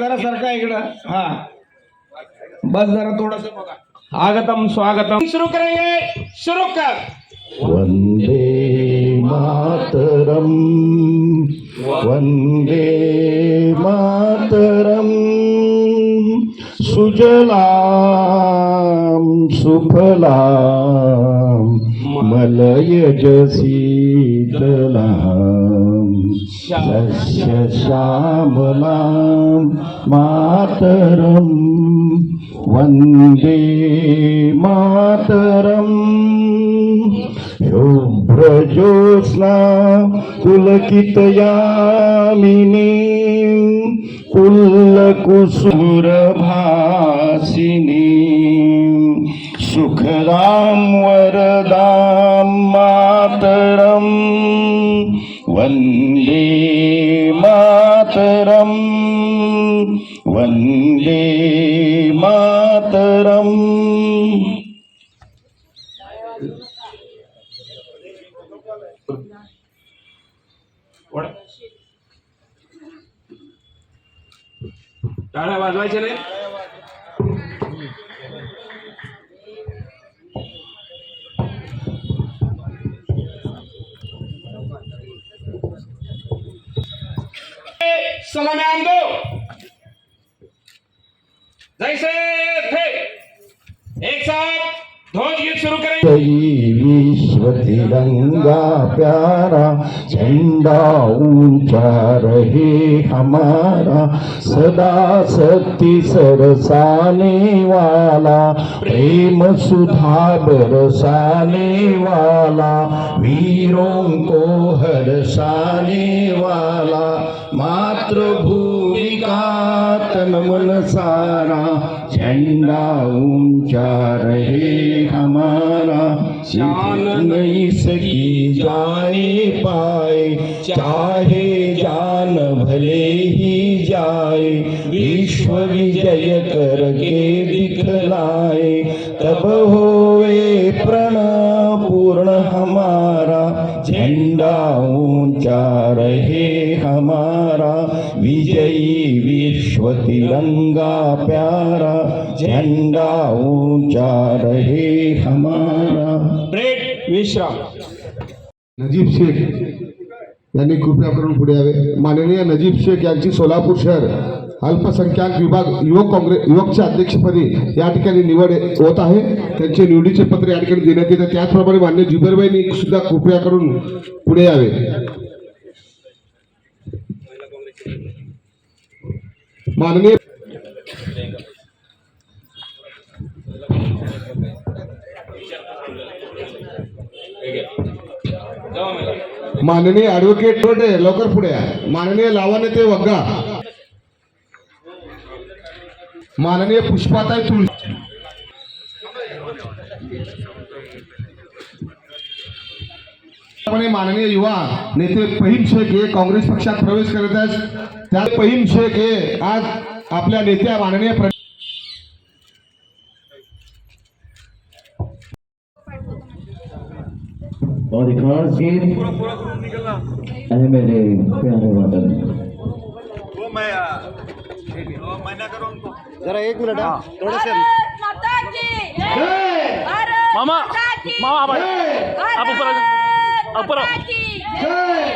जरा सरका इकडं. हा. बस जरा थोडस बघा. आगतम स्वागतम. सुरू करेंगे सुरू कर. वंदे मातरम. वंदे मातरम. सुजलाम सुफलाम मलयजसीतलाम श्यामलां मातरं वन्दे मातरम्। शुभ्रज्योत्स्ना पुलकितयामिनी। पुल्लकुसुरभासिनी सुखदां वरदां मातरम्। वन्दे मातरम। वंदे मातरम। टाळ्या वाजवायचे नाही? समय में आन दो जैसे थे एक साथ. विश्व तिरंगा प्यारा झंडा ऊंचा रहे हमारा सदा सत्य सरसाने वाला प्रेम सुधा बरसाने वाला वीरों को हरसाने वाला मातृभूमि तन मन सारा झंडा ऊंचा रहे हमारा। शान नहीं सकी जाए पाए चाहे जान भले ही जाए। विश्व विजय करके दिखलाए तब होए प्रण पूर्ण हमारा। झंडा ऊंचा रहे हमारा विजयी विश्व तिरंगा प्यारा झंडा ऊंचा रहे हमारा। ब्रेक विश्राम नजीब शेख यांनी कृपया करून पुढे यावे. माननीय नजीब शेख यांची सोलापूर शहर अल्पसंख्याक विभाग युवक काँग्रेस युवकच्या अध्यक्षपदी या ठिकाणी निवड होत आहे. त्यांचे निवडीचे पत्र या ठिकाणी देण्यात येतं त्याचप्रमाणे मान्य जुबेरबाईंनी सुद्धा कृपया करून पुढे यावे. माननीय माननीय ऍडव्होकेट टोटे लवकर पुढे माननीय लावण्य ते वग्गा. माननीय पुष्पाताई तुळ माननीय युवा नेते पहिम शेख हे काँग्रेस पक्षात प्रवेश करत आहेत. त्या पहिम शेख हे आज आपल्या नेत्या माननीय और एक और गीत अरे मेरे प्यारे वतन भारत माता की भारत मामा, माता की मामा, परत- आपण- माता की